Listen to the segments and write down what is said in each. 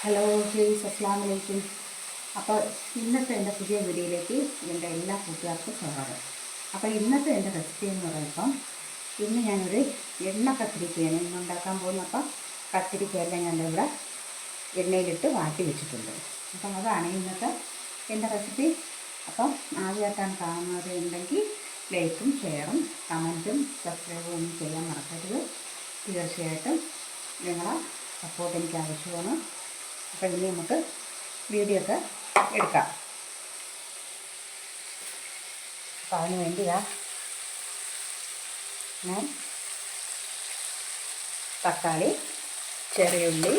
Hello please അസ്ലാം വലൈക്കും അപ്പോൾ ഇന്നത്തെ എന്റെ പുതിയ വീഡിയോയിലേക്ക് എന്റെ എല്ലാ കൂട്ടുകാർക്കും സ്വാഗതം. അപ്പോൾ ഇന്നത്തെ എന്റെ റെസിപ്പി എന്ന് പറയുമ്പം ഇന്ന് ഞാനൊരു എണ്ണ കത്തിരിക്കയാണ് ഇന്ന് ഉണ്ടാക്കാൻ പോകുന്നത്. അപ്പം കത്തിരിക്കയെല്ലാം ഞാനിവിടെ എണ്ണയിലിട്ട് വാട്ടി വെച്ചിട്ടുണ്ട്. അപ്പം അതാണ് ഇന്നത്തെ എന്റെ റെസിപ്പി അപ്പം ആദ്യമായിട്ടാണ് കാണുന്നത് ഉണ്ടെങ്കിൽ ലൈക്കും ഷെയറും കമന്റും സബ്സ്ക്രൈബും ഒന്നും ചെയ്യാൻ മറക്കരുത്. തീർച്ചയായിട്ടും നിങ്ങളെ സപ്പോർട്ട് എനിക്ക് ആവശ്യമാണ്. അപ്പം ഇനി നമുക്ക് വീഡിയോ ഒക്കെ എടുക്കാം. അപ്പം അതിന് വേണ്ടിയാ ഞാൻ തക്കാളി ചെറിയ ഉള്ളി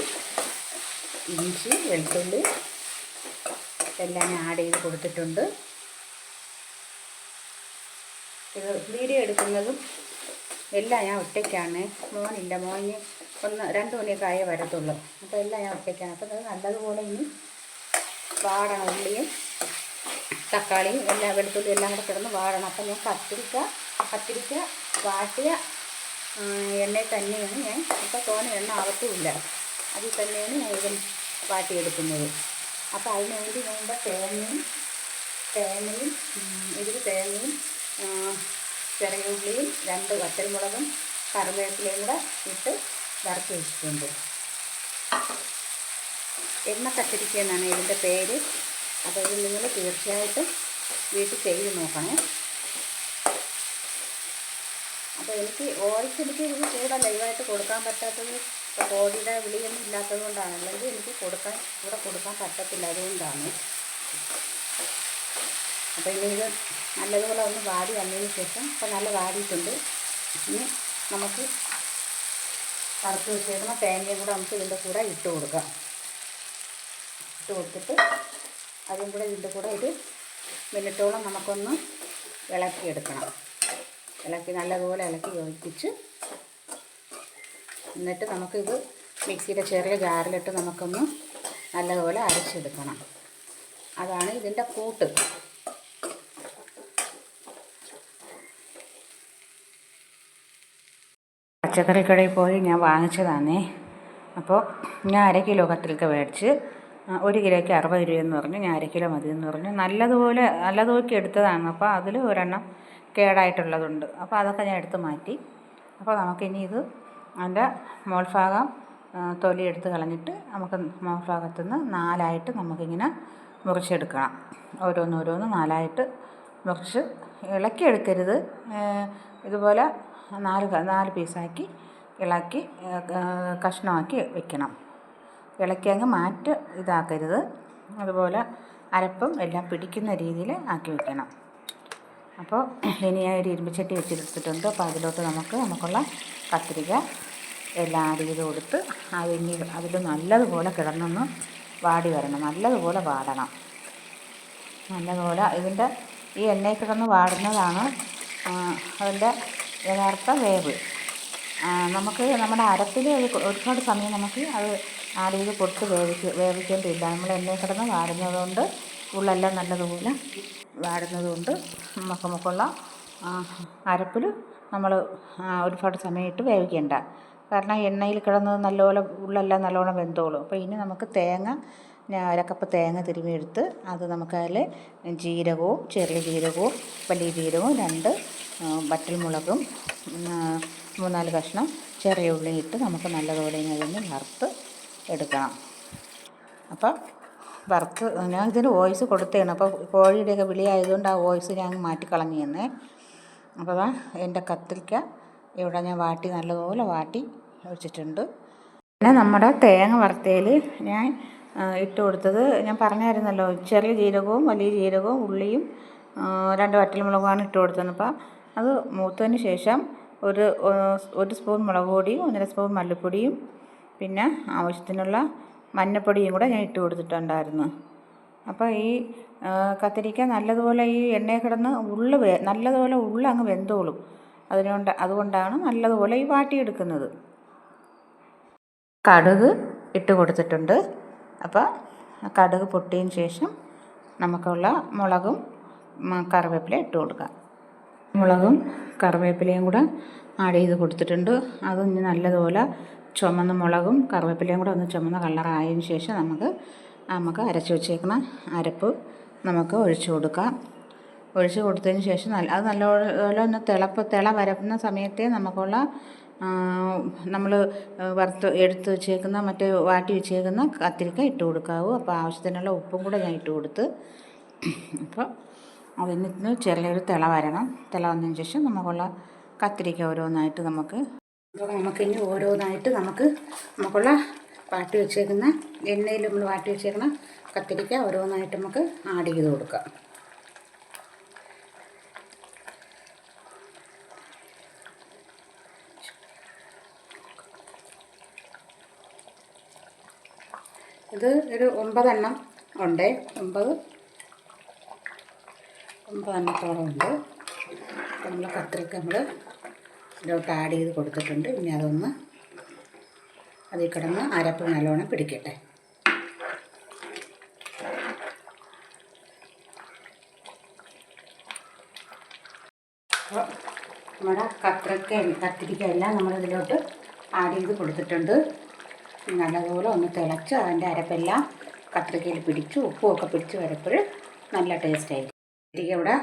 ഇഞ്ചി വെളുത്തുള്ളി എല്ലാം ഞാൻ ആഡ് ചെയ്ത് കൊടുത്തിട്ടുണ്ട്. വീഡിയോ എടുക്കുന്നതും എല്ലാം ഞാൻ ഒറ്റയ്ക്കാണ്. മോനില്ല മോന് ഒന്ന് രണ്ട് മണിയൊക്കെ ആയേ വരത്തുള്ളൂ. അപ്പോൾ എല്ലാം ഞാൻ ഒറ്റയ്ക്കാണ് അപ്പോൾ അത് നല്ലതുപോലെ ഇനി വാടണം ഉള്ളിയും തക്കാളിയും എല്ലാം വെളുത്തുള്ളി എല്ലാം കൂടെ കിടന്ന് വാടണം. അപ്പം ഞാൻ കത്തിരിക്ക കത്തിരിക്ക വാട്ടിയ എണ്ണയിൽ തന്നെയാണ് ഞാൻ. ഇപ്പോൾ തോനെ എണ്ണ ആവത്തുമില്ല. അതിൽ തന്നെയാണ് ഞാൻ ഇത് വാട്ടിയെടുക്കുന്നത്. അപ്പോൾ അതിന് വേണ്ടി ഞാൻ ഇവിടെ തേങ്ങയും തേങ്ങയും ഇതിൽ തേങ്ങയും ചെറിയ ഉള്ളിയും രണ്ട് വറ്റൽമുളകും കറിവേപ്പിലയും കൂടെ ഇട്ട് വറുത്ത് വെച്ചിട്ടുണ്ട്. എണ്ണ കത്തിരിക്ക എന്നാണ് ഇതിന്റെ പേര്. ഇത് നിങ്ങൾ തീർച്ചയായിട്ടും വീട്ടിൽ ചെയ്ത് നോക്കണേ. അപ്പോൾ എനിക്ക് വോയിസ് എനിക്ക് ഇത് കൂടെ ലൈവായിട്ട് കൊടുക്കാൻ പറ്റാത്തത് ഇപ്പോൾ കോഴിയുടെ വിളിയൊന്നും ഇല്ലാത്തത് കൊണ്ടാണ്. അല്ലെങ്കിൽ എനിക്ക് കൊടുക്കാൻ കൂടെ കൊടുക്കാൻ പറ്റത്തില്ല അതുകൊണ്ടാണ്. അപ്പോൾ ഇനി ഇത് നല്ലതുപോലെ ഒന്ന് വാടി വന്നതിന് ശേഷം ഇപ്പോൾ നല്ല വാടിയിട്ടുണ്ട്. ഇനി നമുക്ക് വറുത്ത് വെച്ചേക്കുന്ന തേങ്ങയും കൂടെ നമുക്ക് ഇതിന്റെ കൂടെ ഇട്ട് കൊടുക്കാം. ഇട്ട് കൊടുത്തിട്ട് അതും കൂടെ ഇതിന്റെ കൂടെ ഒരു മിനിറ്റോളം നമുക്കൊന്ന് ഇളക്കിയെടുക്കണം. ഇളക്കി നല്ലതുപോലെ ഇളക്കി യോജിപ്പിച്ച് എന്നിട്ട് നമുക്കിത് മിക്സിയുടെ ചെറിയ ജാറിലിട്ട് നമുക്കൊന്ന് നല്ലതുപോലെ അരച്ചെടുക്കണം. അതാണ് ഇതിന്റെ കൂട്ട്. പച്ചക്കറി കടയിൽ പോയി ഞാൻ വാങ്ങിച്ചതാണേ. അപ്പോൾ ഞാൻ അര കിലോ കത്തിരിക്ക മേടിച്ച് ഒരു കിലോയ്ക്ക് അറുപത് രൂപയെന്ന് പറഞ്ഞു ഞാൻ അര കിലോ മതി എന്ന് പറഞ്ഞു. നല്ലതുപോലെ നല്ലതുപോലെ എടുത്തതാണ്. അപ്പോൾ അതിൽ ഒരെണ്ണം കേടായിട്ടുള്ളതുണ്ട്. അപ്പോൾ അതൊക്കെ ഞാൻ എടുത്ത് മാറ്റി. അപ്പോൾ നമുക്കിനി ഇത് അതിന്റെ മോൾഭാഗം തൊലി എടുത്ത് കളഞ്ഞിട്ട് നമുക്ക് മോൾഭാഗത്തു നിന്ന് നാലായിട്ട് നമുക്കിങ്ങനെ മുറിച്ചെടുക്കണം. ഓരോന്നോരോന്ന് നാലായിട്ട് മുറിച്ച് ഇളക്കിയെടുക്കരുത്. ഇതുപോലെ നാല് നാല് പീസാക്കി ഇളക്കി കഷ്ണമാക്കി വെക്കണം. ഇളക്കി അങ്ങ് മാറ്റ് ഇതാക്കരുത്. അതുപോലെ അരപ്പും എല്ലാം പിടിക്കുന്ന രീതിയിൽ ആക്കി വെക്കണം. അപ്പോൾ ഇനി ഞാൻ ഒരു ഇരുമ്പിച്ചട്ടി വെച്ചെടുത്തിട്ടുണ്ട് അപ്പോൾ അതിലോട്ട് നമുക്ക് നമുക്കുള്ള കത്തിരിക്ക എല്ലാം ആഡ് ചെയ്ത് കൊടുത്ത് അതിനി അതിൽ നല്ലതുപോലെ കിടന്നൊന്ന് വാടി വരണം. നല്ലതുപോലെ വാടണം. നല്ലതുപോലെ ഇതിന്റെ ഈ എണ്ണയിൽ കിടന്ന് വാടുന്നതാണ് അതിന്റെ യഥാർത്ഥ വേവ്. നമുക്ക് നമ്മുടെ അരപ്പിൽ ഒരുപാട് സമയം നമുക്ക് അത് ആ ചെയ്ത് കൊടുത്ത് വേവിക്ക വേവിക്കേണ്ടിയില്ല. നമ്മൾ എണ്ണയിൽ കിടന്ന് വാടുന്നതുകൊണ്ട് ഉള്ളെല്ലാം നല്ലതുപോലെ വാടുന്നതുകൊണ്ട് നമുക്ക് നമുക്കുള്ള അരപ്പിൽ നമ്മൾ ഒരുപാട് സമയം ഇട്ട് വേവിക്കേണ്ട. കാരണം എണ്ണയിൽ കിടന്ന് നല്ലപോലെ ഉള്ളെല്ലാം നല്ലോണം വെന്തോളും. അപ്പോൾ ഇനി നമുക്ക് തേങ്ങ അരക്കപ്പ് തേങ്ങ തിരുമ്മിയെടുത്ത് അത് നമുക്കതിൽ ജീരകവും ചെറിയ ജീരകവും വലിയ ജീരകവും രണ്ട് വറ്റൽമുളകും മുളകും മൂന്നാൽ കഷ്ണം ചെറിയ ഉള്ളി ഇട്ട് നമുക്ക് നല്ലതുപോലെ ഇനി വറുത്ത് എടുക്കണം. അപ്പം വറുത്ത് ഞാൻ ഇതിന് വോയിസ് കൊടുത്തേണ്. അപ്പോൾ കോഴിയുടെയൊക്കെ വിളി ആയതുകൊണ്ട് ആ വോയിസ് ഞാൻ മാറ്റിക്കളഞ്ഞിരുന്നേ. മാറ്റി കളഞ്ഞു അപ്പോൾ എന്റെ കത്തിരിക്ക ഇവിടെ ഞാൻ വാട്ടി നല്ലതുപോലെ വാട്ടി വെച്ചിട്ടുണ്ട് പിന്നെ നമ്മുടെ തേങ്ങ വറുത്തയിൽ ഞാൻ ഇട്ട് കൊടുത്തത് ഞാൻ പറഞ്ഞായിരുന്നല്ലോ ചെറിയ ജീരകവും വലിയ ജീരകവും ഉള്ളിയും രണ്ട് വറ്റൽമുളകുമാണ് ഇട്ട് കൊടുത്തത് അപ്പോൾ അത് മൂത്തതിന് ശേഷം ഒരു ഒരു സ്പൂൺ മുളക് പൊടിയും ഒന്നര സ്പൂൺ മല്ലിപ്പൊടിയും പിന്നെ ആവശ്യത്തിനുള്ള മഞ്ഞപ്പൊടിയും കൂടെ ഞാൻ ഇട്ട് കൊടുത്തിട്ടുണ്ടായിരുന്നു. അപ്പോൾ ഈ കത്തിരിക്ക നല്ലതുപോലെ ഈ എണ്ണയിൽ കിടന്ന് ഉള്ള് വേ നല്ലതുപോലെ ഉള്ള അങ്ങ് വെന്തോളും. അതിനുകൊണ്ട് അതുകൊണ്ടാണ് നല്ലതുപോലെ ഈ വാട്ടിയെടുക്കുന്നത്. കടുക് ഇട്ട് കൊടുത്തിട്ടുണ്ട്. അപ്പോൾ കടുക് പൊട്ടിയതിന് ശേഷം നമുക്കുള്ള മുളകും കറിവേപ്പില ഇട്ട് കൊടുക്കാം. മുളകും കറിവേപ്പിലയും കൂടെ ആഡ് ചെയ്ത് കൊടുത്തിട്ടുണ്ട്. അതൊന്ന് നല്ലതുപോലെ ചുമന്ന മുളകും കറിവേപ്പിലയും കൂടെ ഒന്ന് ചുമന്ന കളറായതിന് ശേഷം നമുക്ക് നമുക്ക് അരച്ച് വെച്ചേക്കുന്ന അരപ്പ് നമുക്ക് ഒഴിച്ചു കൊടുക്കാം. ഒഴിച്ച് കൊടുത്തതിന് ശേഷം നല്ല അത് നല്ലപോലെ ഒന്ന് തിളപ്പ് തിള വരുന്ന സമയത്തെ നമുക്കുള്ള നമ്മൾ വറുത്ത് എടുത്ത് വെച്ചേക്കുന്ന മറ്റേ വാട്ടി വെച്ചേക്കുന്ന കത്തിരിക്ക ഇട്ട് കൊടുക്കാവൂ. അപ്പോൾ ആവശ്യത്തിനുള്ള ഉപ്പും കൂടെ ഞാൻ ഇട്ട് കൊടുത്ത് അപ്പോൾ അതിന് ചെറിയൊരു തിള വരണം. തിള വന്നതിന് ശേഷം നമുക്കുള്ള കത്തിരിക്ക ഓരോന്നായിട്ട് നമുക്ക് അപ്പോൾ നമുക്കിനി ഓരോന്നായിട്ട് നമുക്ക് നമുക്കുള്ള വാട്ടി വെച്ചേക്കുന്ന എണ്ണയിൽ നമ്മൾ വാട്ടി വെച്ചേക്കുന്ന കത്തിരിക്ക ഓരോന്നായിട്ട് നമുക്ക് ആഡ് ചെയ്ത് കൊടുക്കാം. ഇത് ഒരു ഒമ്പതെണ്ണം ഉണ്ട്. ഒമ്പത് ഒമ്പതെണ്ണത്തോളം ഉണ്ട്. നമ്മൾ കത്തിരിക്ക നമ്മൾ ഇതിലോട്ട് ആഡ് ചെയ്ത് കൊടുത്തിട്ടുണ്ട്. ഇനി അതൊന്ന് അതിൽ കിടന്ന് അരപ്പ് നല്ലോണം പിടിക്കട്ടെ. അപ്പോൾ നമ്മുടെ കത്രിക്ക എല്ലാം നമ്മളിതിലോട്ട് ആഡ് ചെയ്ത് കൊടുത്തിട്ടുണ്ട്. നല്ലതുപോലെ ഒന്ന് തിളച്ച് അതിന്റെ അരപ്പെല്ലാം കത്രിക്കയിൽ പിടിച്ച് ഉപ്പും ഒക്കെ പിടിച്ച് വരപ്പോൾ നല്ല ടേസ്റ്റ് ആയിരിക്കും. കത്തിരിക്ക ഇവിടെ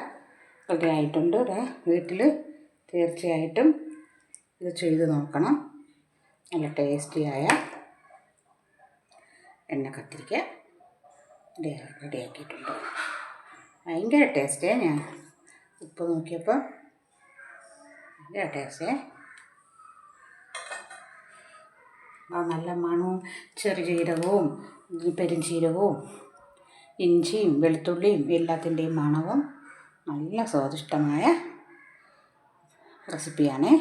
റെഡി ആയിട്ടുണ്ട്. ഇവിടെ വീട്ടിൽ തീർച്ചയായിട്ടും ഇത് ചെയ്ത് നോക്കണം. നല്ല ടേസ്റ്റിയായ എണ്ണ കത്തിരിക്ക റെഡി റെഡിയാക്കിയിട്ടുണ്ട് ഭയങ്കര ടേസ്റ്റേ ഞാൻ. ഉപ്പ് നോക്കിയപ്പോൾ ഭയങ്കര ടേസ്റ്റേ നല്ല മണവും ചെറുജീരകവും പെരുംജീരകവും ഇഞ്ചിയും വെളുത്തുള്ളിയും എല്ലാത്തിന്റെയും മണവും നല്ല സ്വാദിഷ്ടമായ റെസിപ്പിയാണേ.